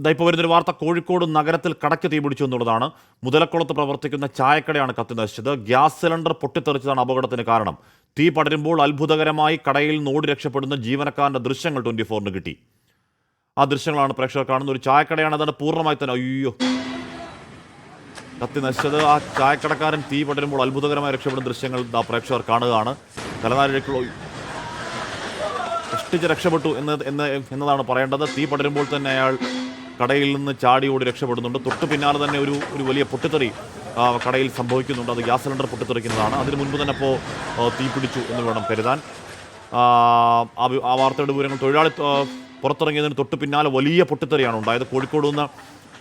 ഇതാ ഇപ്പോൾ വരുന്നൊരു വാർത്ത കോഴിക്കോട് നഗരത്തിൽ കടയ്ക്ക് തീപിടിച്ചു എന്നുള്ളതാണ്. മുതലക്കുളത്ത് പ്രവർത്തിക്കുന്ന ചായക്കടയാണ് കത്തി നശിച്ചത്. ഗ്യാസ് സിലിണ്ടർ പൊട്ടിത്തെറിച്ചതാണ് അപകടത്തിന് കാരണം. തീ പടരുമ്പോൾ അത്ഭുതകരമായി കടയിൽ നോട് രക്ഷപ്പെടുന്ന ജീവനക്കാരന്റെ ദൃശ്യങ്ങൾ ട്വന്റി ഫോറിന് കിട്ടി. ആ ദൃശ്യങ്ങളാണ് പ്രേക്ഷകർ കാണുന്ന ഒരു ചായക്കടയാണ് അതാണ് പൂർണമായി തന്നെ അയ്യോ. കത്തി നശിച്ചത്. ആ ചായക്കടക്കാരൻ തീ പടരുമ്പോൾ അത്ഭുതകരമായി രക്ഷപ്പെടുന്ന ദൃശ്യങ്ങൾ ആ പ്രേക്ഷകർ കാണുകയാണ്. തലനാരിഴക്കുള്ള കഷ്ടിച്ച് രക്ഷപ്പെട്ടു എന്ന് എന്നതാണ് പറയേണ്ടത്. തീ പടരുമ്പോൾ തന്നെ അയാൾ കടയിൽ നിന്ന് ചാടി ഓടി രക്ഷപ്പെടുന്നുണ്ട്. തൊട്ട് പിന്നാലെ തന്നെ ഒരു ഒരു വലിയ പൊട്ടിത്തെറി കടയിൽ സംഭവിക്കുന്നുണ്ട്. അത് ഗ്യാസ് സിലിണ്ടർ പൊട്ടിത്തെറിക്കുന്നതാണ്. അതിന് മുൻപ് തന്നെ അപ്പോൾ തീ പിടിച്ചു എന്ന് വേണം കരുതാൻ. ആ, വാർത്തയുടെ വിവരങ്ങൾ തൊഴിലാളി പുറത്തിറങ്ങിയതിന് തൊട്ട് പിന്നാലെ വലിയ പൊട്ടിത്തെറിയാണ് ഉണ്ടായത്. കോഴിക്കോട് നിന്ന്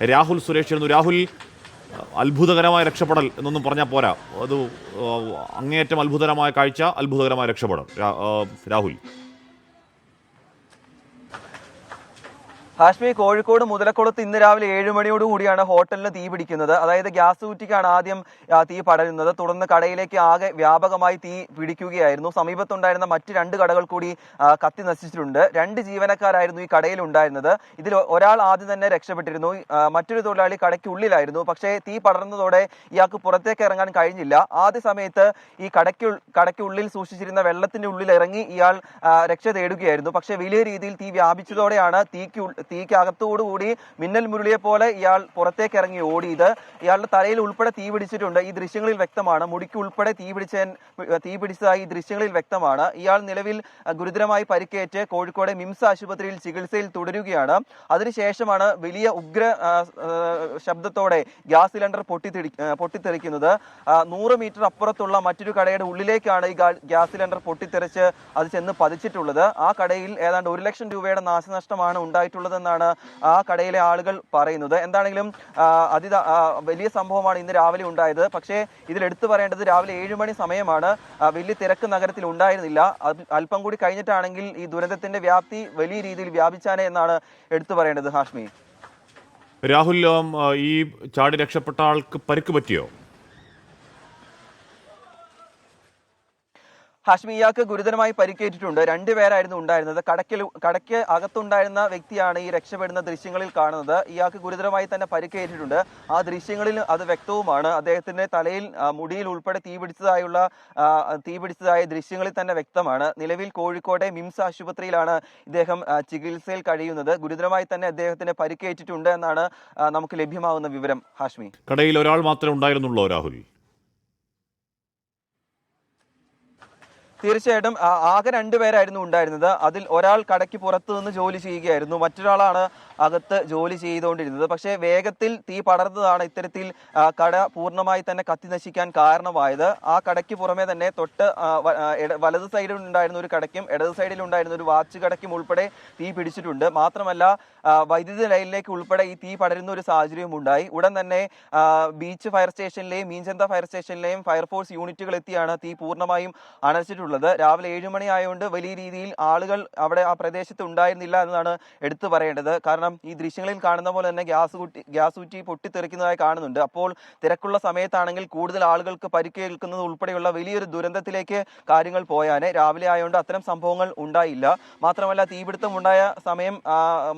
രാഹുൽ സുരേഷ് ആയിരുന്നു. രാഹുൽ അത്ഭുതകരമായ രക്ഷപ്പെടൽ എന്നൊന്നും പറഞ്ഞാൽ പോരാ. അത് അങ്ങേയറ്റം അത്ഭുതകരമായ കാഴ്ച അത്ഭുതകരമായ രക്ഷപ്പെടൽ രാഹുൽ. ഹാഷ്മി കോഴിക്കോട് മുതലക്കുളത്ത് ഇന്ന് രാവിലെ ഏഴ് മണിയോടുകൂടിയാണ് ഹോട്ടലിന് തീ പിടിക്കുന്നത്. അതായത് ഗ്യാസ് കുറ്റിക്കാണ് ആദ്യം തീ പടരുന്നത്. തുടർന്ന് കടയിലേക്ക് ആകെ വ്യാപകമായി തീ പിടിക്കുകയായിരുന്നു. സമീപത്തുണ്ടായിരുന്ന മറ്റ് രണ്ട് കടകൾ കൂടി കത്തി നശിച്ചിട്ടുണ്ട്. രണ്ട് ജീവനക്കാരായിരുന്നു ഈ കടയിൽ ഉണ്ടായിരുന്നത്. ഇതിൽ ഒരാൾ ആദ്യം തന്നെ രക്ഷപ്പെട്ടിരുന്നു. മറ്റൊരു തൊഴിലാളി കടയ്ക്കുള്ളിലായിരുന്നു. പക്ഷേ തീ പടർന്നതോടെ ഇയാൾക്ക് പുറത്തേക്ക് ഇറങ്ങാൻ കഴിഞ്ഞില്ല. ആദ്യ സമയത്ത് ഈ കടയ്ക്ക് കടയ്ക്കുള്ളിൽ സൂക്ഷിച്ചിരുന്ന വെള്ളത്തിന്റെ ഉള്ളിൽ ഇറങ്ങി ഇയാൾ രക്ഷ തേടുകയായിരുന്നു. പക്ഷേ വലിയ രീതിയിൽ തീ വ്യാപിച്ചതോടെയാണ് തീക്ക് ഉൾ- തീക്ക് അകത്തോടുകൂടി മിന്നൽ മുരളിയെ പോലെ ഇയാൾ പുറത്തേക്ക് ഇറങ്ങി ഓടിയത്. ഇയാളുടെ തലയിൽ ഉൾപ്പെടെ തീ പിടിച്ചിട്ടുണ്ട്. ഈ ദൃശ്യങ്ങളിൽ വ്യക്തമാണ്. മുടിക്ക് ഉൾപ്പെടെ തീ പിടിച്ച തീ പിടിച്ചതായി ഈ ദൃശ്യങ്ങളിൽ വ്യക്തമാണ്. ഇയാൾ നിലവിൽ ഗുരുതരമായി പരിക്കേറ്റ് കോഴിക്കോട് മിംസ് ആശുപത്രിയിൽ ചികിത്സയിൽ തുടരുകയാണ്. അതിനുശേഷമാണ് വലിയ ഉഗ്ര ശബ്ദത്തോടെ ഗ്യാസ് സിലിണ്ടർ പൊട്ടിത്തെറി ആ, പൊട്ടിത്തെറിക്കുന്നത്. നൂറ് മീറ്റർ അപ്പുറത്തുള്ള മറ്റൊരു കടയുടെ ഉള്ളിലേക്കാണ് ഈ ഗ്യാസ് സിലിണ്ടർ പൊട്ടിത്തെറിച്ച് അത് ചെന്ന് പതിച്ചിട്ടുള്ളത്. ആ കടയിൽ ഏതാണ്ട് ഒരു ലക്ഷം രൂപയുടെ നാശനഷ്ടമാണ് ഉണ്ടായിട്ടുള്ളതെന്നാണ് ആ കടയിലെ ആളുകൾ പറയുന്നത്. എന്താണെങ്കിലും അതി വലിയ സംഭവമാണ് ഇന്ന് രാവിലെ ഉണ്ടായത്. പക്ഷേ ഇതിൽ എടുത്തു പറയേണ്ടത് രാവിലെ ഏഴ് മണി സമയമാണ്. വലിയ തിരക്ക് നഗരത്തിൽ ഉണ്ടായിരുന്നില്ല. അല്പം കൂടി കഴിഞ്ഞിട്ടാണെങ്കിൽ ഈ ദുരന്തത്തിന്റെ വ്യാപ്തി വലിയ രീതിയിൽ വ്യാപിച്ചാനേ എന്നാണ് എടുത്തു പറയേണ്ടത് ഹാഷ്മി. രാഹുൽ ഈ ചാടി രക്ഷപ്പെട്ട ആൾക്ക് പരിക്ക് പറ്റിയോ? ഹാഷ്മി ഗുരുതരമായി പരിക്കേറ്റിട്ടുണ്ട്. രണ്ടുപേരായിരുന്നു ഉണ്ടായിരുന്നത്. കടക്കിൽ കടയ്ക്ക് അകത്തുണ്ടായിരുന്ന വ്യക്തിയാണ് ഈ രക്ഷപ്പെടുന്ന ദൃശ്യങ്ങളിൽ കാണുന്നത്. ഇയാൾക്ക് ഗുരുതരമായി തന്നെ പരിക്കേറ്റിട്ടുണ്ട്. ആ ദൃശ്യങ്ങളിൽ അത് വ്യക്തവുമാണ്. അദ്ദേഹത്തിന്റെ തലയിൽ മുടിയിൽ ഉൾപ്പെടെ തീ പിടിച്ചതായുള്ള തീ പിടിച്ചതായ ദൃശ്യങ്ങളിൽ തന്നെ വ്യക്തമാണ്. നിലവിൽ കോഴിക്കോട് മിംസ് ആശുപത്രിയിലാണ് ഇദ്ദേഹം ചികിത്സയിൽ കഴിയുന്നത്. ഗുരുതരമായി തന്നെ അദ്ദേഹത്തിന് പരിക്കേറ്റിട്ടുണ്ട് എന്നാണ് നമുക്ക് ലഭ്യമാകുന്ന വിവരം. ഹാഷ്മി. കടയിൽ ഒരാൾ മാത്രമേ ഉണ്ടായിരുന്നുള്ളൂ രാഹുൽ. തീർച്ചയായിട്ടും ആകെ രണ്ടുപേരായിരുന്നു ഉണ്ടായിരുന്നത്. അതിൽ ഒരാൾ കടയ്ക്ക് പുറത്തു നിന്ന് ജോലി ചെയ്യുകയായിരുന്നു. മറ്റൊരാളാണ് അകത്ത് ജോലി ചെയ്തുകൊണ്ടിരുന്നത്. പക്ഷേ വേഗത്തിൽ തീ പടർന്നതാണ് ഇത്തരത്തിൽ കട പൂർണമായി തന്നെ കത്തി നശിക്കാൻ കാരണമായത്. ആ കടയ്ക്ക് പുറമെ തന്നെ തൊട്ട് വലത് സൈഡിൽ ഉണ്ടായിരുന്ന ഒരു കടയ്ക്കും ഇടത് സൈഡിൽ ഉണ്ടായിരുന്ന ഒരു വാച്ച് കടയ്ക്കും ഉൾപ്പെടെ തീ പിടിച്ചിട്ടുണ്ട്. മാത്രമല്ല വൈദ്യുതി ലൈനിലേക്ക് ഉൾപ്പെടെ ഈ തീ പടരുന്ന ഒരു സാഹചര്യവും ഉണ്ടായി. ഉടൻ തന്നെ ബീച്ച് ഫയർ സ്റ്റേഷനിലെയും മീൻചന്ത ഫയർ സ്റ്റേഷനിലെയും ഫയർഫോഴ്സ് യൂണിറ്റുകൾ എത്തിയാണ് തീ പൂർണമായും അണച്ചിട്ടുള്ളത്. രാവിലെ ഏഴ് മണി ആയതുകൊണ്ട് വലിയ രീതിയിൽ ആളുകൾ അവിടെ ആ പ്രദേശത്ത് ഉണ്ടായിരുന്നില്ല എന്നതാണ് എടുത്തു പറയേണ്ടത്. കാരണം ഈ ദൃശ്യങ്ങളിൽ കാണുന്ന പോലെ തന്നെ ഗ്യാസ് കുറ്റി ഗ്യാസ് കുറ്റി പൊട്ടിത്തെറിക്കുന്നതായി കാണുന്നുണ്ട്. അപ്പോൾ തിരക്കുള്ള സമയത്താണെങ്കിൽ കൂടുതൽ ആളുകൾക്ക് പരിക്കേൽക്കുന്നത് ഉൾപ്പെടെയുള്ള വലിയൊരു ദുരന്തത്തിലേക്ക് കാര്യങ്ങൾ പോയാനെ രാവിലെ ആയതുകൊണ്ട് അത്തരം സംഭവങ്ങൾ ഉണ്ടായില്ല. മാത്രമല്ല തീപിടുത്തം ഉണ്ടായ സമയം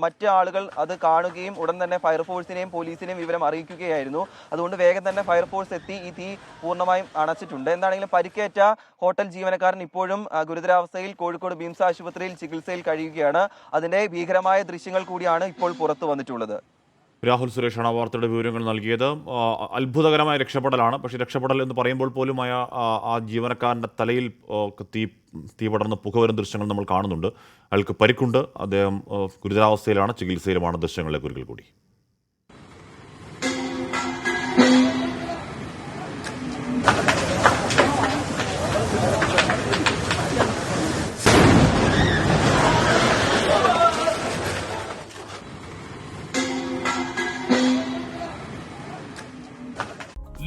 മറ്റ് ആളുകൾ അത് കാണുകയും ഉടൻ തന്നെ ഫയർഫോഴ്സിനെയും പോലീസിനെയും വിവരം അറിയിക്കുകയായിരുന്നു. അതുകൊണ്ട് വേഗം തന്നെ ഫയർഫോഴ്സ് എത്തി ഈ തീ പൂർണമായും അണച്ചിട്ടുണ്ട്. എന്താണെങ്കിലും പരിക്കേറ്റ ഹോട്ടൽ ജീവനക്കാരൻ ഇപ്പോഴും ഗുരുതരാവസ്ഥയിൽ കോഴിക്കോട് ബീംസ് ആശുപത്രിയിൽ ചികിത്സയിൽ കഴിയുകയാണ്. അതിന്റെ ഭീകരമായ ദൃശ്യങ്ങൾ കൂടിയാണ് ഇപ്പോൾ പുറത്തു വന്നിട്ടുള്ളത്. രാഹുൽ സുരേഷാണ് വാർത്തയുടെ വിവരങ്ങൾ നൽകിയത്. അത്ഭുതകരമായ രക്ഷപ്പെടലാണ്. പക്ഷേ രക്ഷപ്പെടൽ എന്ന് പറയുമ്പോൾ പോലും ആ ആ- ജീവനക്കാരന്റെ തലയിൽ തീ തീ പടർന്ന് പുക ദൃശ്യങ്ങൾ നമ്മൾ കാണുന്നുണ്ട്. അയാൾക്ക് പരിക്കുണ്ട്. അദ്ദേഹം ഗുരുതരാവസ്ഥയിലാണ് ചികിത്സയിലുമാണ് ദൃശ്യങ്ങളിലേക്ക് ഒരിക്കൽ കൂടി.